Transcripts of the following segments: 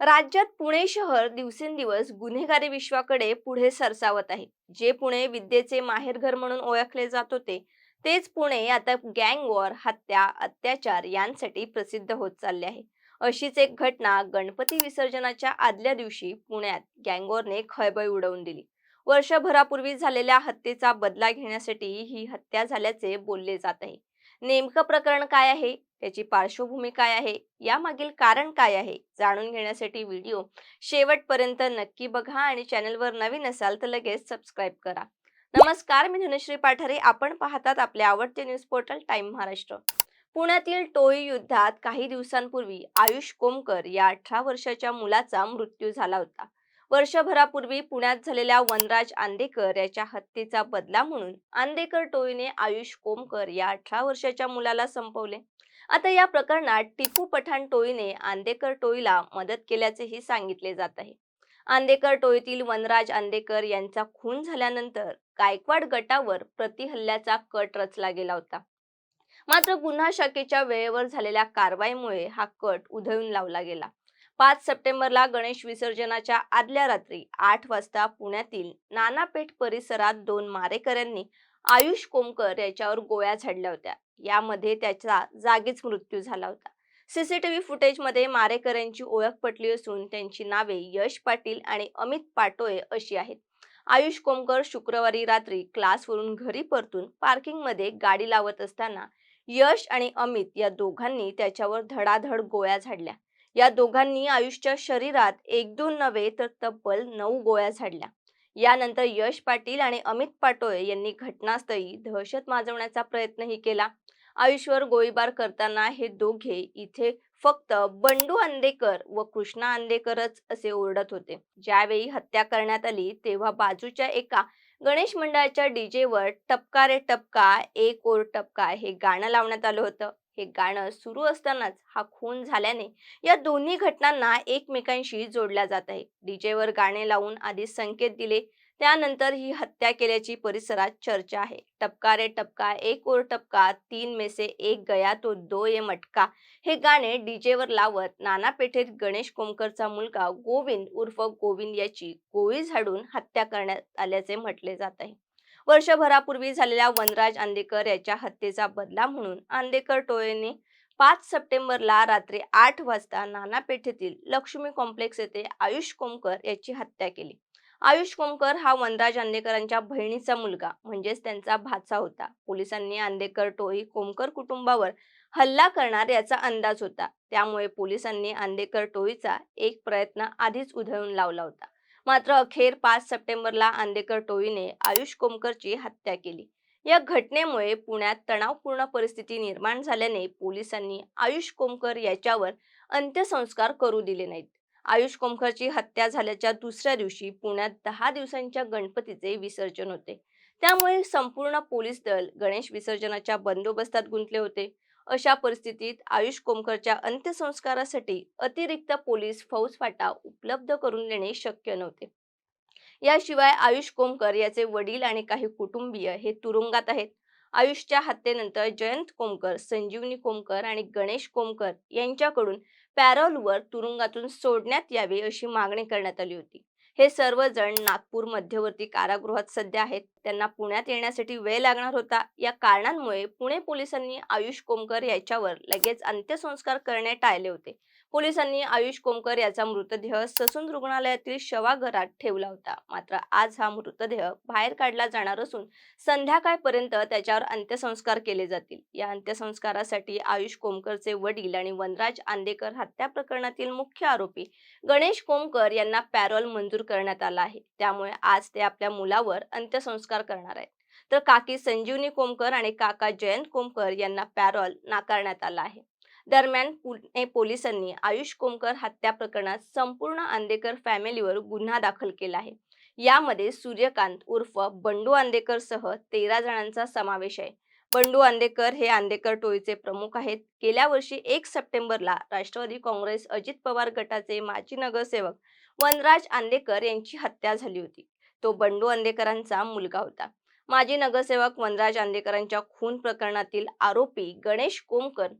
राज्यात पुणे शहर दिवसेंदिवस गुन्हेगारी विश्वाकडे पुढे सरसावत आहे. जे पुणे विद्येचे माहेरघर म्हणून ओळखले जात होते तेच पुणे आता गँग वॉर हत्या अत्याचार यांसाठी प्रसिद्ध होत चालले आहे. अशीच एक घटना गणपती विसर्जनाच्या आदल्या दिवशी पुण्यात गँगवॉरने खळबळ उडवून दिली. वर्षभरापूर्वी झालेल्या हत्येचा बदला घेण्यासाठी ही हत्या झाल्याचे बोलले जात आहे. नेमकं प्रकरण काय आहे? त्याची पार्श्वभूमी काय आहे? यामागील कारण काय आहे? जाणून घेण्यासाठी व्हिडिओ शेवटपर्यंत नक्की बघा आणि चॅनलवर नवीन असाल तर लगेच सबस्क्राईब करा. नमस्कार मी धनुश्री पाठारे. आपण पाहतात आपले आवडते न्यूज पोर्टल टाइम महाराष्ट्र. पुण्यातील टोळी युद्धात काही दिवसांपूर्वी आयुष कोमकर या अठरा वर्षाच्या मुलाचा मृत्यू झाला होता. वर्षभरापूर्वी पुण्यात झालेल्या वनराज आंदेकर याच्या हत्येचा बदला म्हणून आंदेकर टोळीने आयुष कोमकर या अठरा वर्षाच्या मुलाला संपवले. आता या प्रकरणात टिपू पठाण टोळीने आंदेकर टोळीला मदत केल्याचेही सांगितले जात आहे. आंदेकर टोळीतील वनराज आंदेकर यांचा खून झाल्यानंतर गायकवाड गटावर प्रतिहल्ल्याचा कट रचला गेला होता. मात्र गुन्हा शाखेच्या वेळेवर झालेल्या कारवाईमुळे हा कट उधळून लावला गेला. पाच सप्टेंबरला गणेश विसर्जनाच्या आदल्या रात्री आठ वाजता पुण्यातील नानापेठ परिसरात दोन मारेकऱ्यांनी आयुष कोमकर याच्यावर गोळ्या झाडल्या होत्या. यामध्ये त्याचा जागीच मृत्यू झाला होता. सीसीटीव्ही फुटेजमध्ये मारेकऱ्यांची ओळख पटली असून त्यांची नावे यश पाटील आणि अमित पाटोळे अशी आहेत. आयुष कोमकर शुक्रवारी रात्री क्लासवरून घरी परतून पार्किंगमध्ये गाडी लावत असताना यश आणि अमित या दोघांनी त्याच्यावर धडाधड गोळ्या झाडल्या. या दोघांनी आयुषच्या शरीरात एक दोन नव्हे तर तब्बल नऊ गोळ्या झाडल्या. यानंतर यश पाटील आणि अमित पाटोळे यांनी घटनास्थळी दहशत माजवण्याचा प्रयत्नही केला. आयुषवर गोळीबार करताना हे दोघे इथे फक्त बंडू आंदेकर व कृष्णा आंदेकरच असे ओरडत होते. ज्यावेळी हत्या करण्यात आली तेव्हा बाजूच्या एका गणेश मंडळाच्या डीजेवर टपका रे टपका एक ओर टपका हे गाणं लावण्यात आलं होतं. हे गाणं सुरू असतानाच हा खून झाल्याने या दोन्ही घटनांना एकमेकांशी जोडल्या जात आहे. डीजेवर गाणे लावून आधी संकेत दिले त्यानंतर ही हत्या केल्याची परिसरात चर्चा आहे. टपका रे टपका एक और टपका तीन मे से एक गया तो दो ये मटका हे गाणे डीजेवर लावत नाना पेठेत गणेश कोमकरचा मुलगा गोविंद उर्फ गोविंद याची गोळी झाडून हत्या करण्यात आल्याचे म्हटले जात आहे. वर्षभरापूर्वी झालेल्या वनराज आंदेकर याच्या हत्येचा बदला म्हणून आंदेकर टोळीने पाच सप्टेंबरला रात्री आठ वाजता नाना पेठेतील लक्ष्मी कॉम्प्लेक्स येथे आयुष कोमकर याची हत्या केली. आयुष कोमकर हा वनराज आंदेकरांच्या बहिणीचा मुलगा म्हणजेच त्यांचा भाचा होता. पोलिसांनी आंदेकर टोळी कोमकर कुटुंबावर हल्ला करणार याचा अंदाज होता. त्यामुळे पोलिसांनी आंदेकर टोळीचा एक प्रयत्न आधीच उधळून लावला होता. मात्र अखेर पाच सप्टेंबरला आंदेकर टोळीने आयुष कोमकरची हत्या केली. या घटनेमुळे पुण्यात तणावपूर्ण परिस्थिती निर्माण झाल्याने पोलिसांनी आयुष कोमकर याच्यावर अंत्यसंस्कार करू दिले नाहीत. आयुष कोमकरची हत्या झाल्याच्या दुसऱ्या दिवशी पुण्यात दहा दिवसांच्या गणपतीचे विसर्जन होते. त्यामुळे संपूर्ण पोलीस दल गणेश विसर्जनाच्या बंदोबस्तात गुंतले होते. अशा परिस्थितीत आयुष कोमकरच्या अंत्यसंस्कारासाठी अतिरिक्त पोलीस फौजफाटा उपलब्ध करून देणे शक्य नव्हते. याशिवाय आयुष कोमकर याचे वडील आणि काही कुटुंबीय हे तुरुंगात आहेत. आयुषच्या हत्येनंतर जयंत कोमकर संजीवनी कोमकर आणि गणेश कोमकर यांच्याकडून पॅरोलवर तुरुंगातून सोडण्यात यावे अशी मागणी करण्यात आली होती. हे सर्वजण नागपूर मध्यवर्ती कारागृहात सध्या आहेत. त्यांना पुण्यात येण्यासाठी वेळ लागणार होता. या कारणांमुळे पुणे पोलिसांनी आयुष कोमकर याच्यावर लगेच अंत्यसंस्कार करणे टाळले होते. पोलिसांनी आयुष कोमकर याचा मृतदेह ससून रुग्णालयातील शवाघरात ठेवला होता. मात्र आज हा मृतदेह बाहेर काढला जाणार असून संध्याकाळपर्यंत त्याच्यावर अंत्यसंस्कार केले जातील. या अंत्यसंस्कारासाठी आयुष कोमकरचे वडील आणि वनराज आंदेकर हत्या प्रकरणातील मुख्य आरोपी गणेश कोमकर यांना पॅरोल मंजूर करण्यात आला आहे. त्यामुळे आज ते आपल्या मुलावर अंत्यसंस्कार करणार आहेत. तर काकी संजीवनी कोमकर आणि काका जयंत कोमकर यांना पॅरोल नाकारण्यात आला आहे. दरम्यान पुणे पोलिसांनी आयुष कोमकर हत्या प्रकरणात संपूर्ण आंदेकर फॅमिलीवर गुन्हा दाखल केला आहे. यामध्ये सूर्यकांत उर्फ बंडू आंदेकर सह तेरा जणांचा समावेश आहे. बंडू आंदेकर हे आंदेकर टोळीचे प्रमुख आहेत. गेल्या वर्षी एक सप्टेंबरला राष्ट्रवादी काँग्रेस अजित पवार गटाचे माजी नगरसेवक वनराज आंदेकर यांची हत्या झाली होती. तो बंडू अंदेकरांचा मुलगा होता. माजी नगरसेवक वनराज आंदेकरांच्या खून प्रकरणातील आरोपी गणेश कोमकर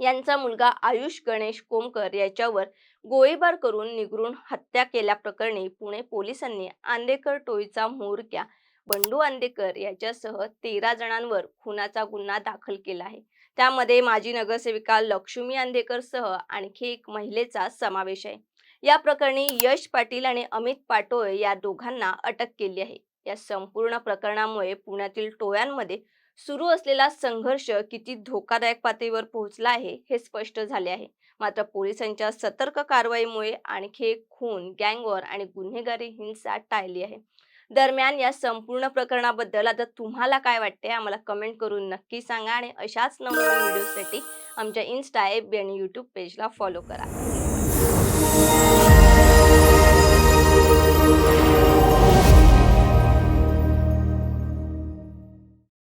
यांचा मुलगा आयुष गणेश कोमकर याच्यावर गोळीबार करून निगरून हत्या केल्याप्रकरणी पुणे पोलिसांनी आंदेकर टोळीचा म्होरक्या बंडू आंदेकर याच्यासह तेरा जणांवर खुनाचा गुन्हा दाखल केला आहे. त्यामध्ये माजी नगरसेविका लक्ष्मी आंदेकर सह आणखी एक महिलेचा समावेश आहे. या प्रकरणी यश पाटील आणि अमित पाटोळे या दोघांना अटक केली आहे. या संपूर्ण प्रकरणामुळे पुण्यातील टोळ्यांमध्ये सुरू असलेला संघर्ष किती धोकादायक पातळीवर पोहोचला आहे हे स्पष्ट झाले आहे. मात्र पोलिसांच्या सतर्क कारवाईमुळे आणखी एक खून गँगवॉर आणि गुन्हेगारी हिंसा टाळली आहे. दरम्यान या संपूर्ण प्रकरणाबद्दल आता तुम्हाला काय वाटते आम्हाला कमेंट करून नक्की सांगा आणि अशाच नवीन व्हिडिओसाठी आमच्या इन्स्टा एप बी आणि यूट्यूब पेजला फॉलो करा.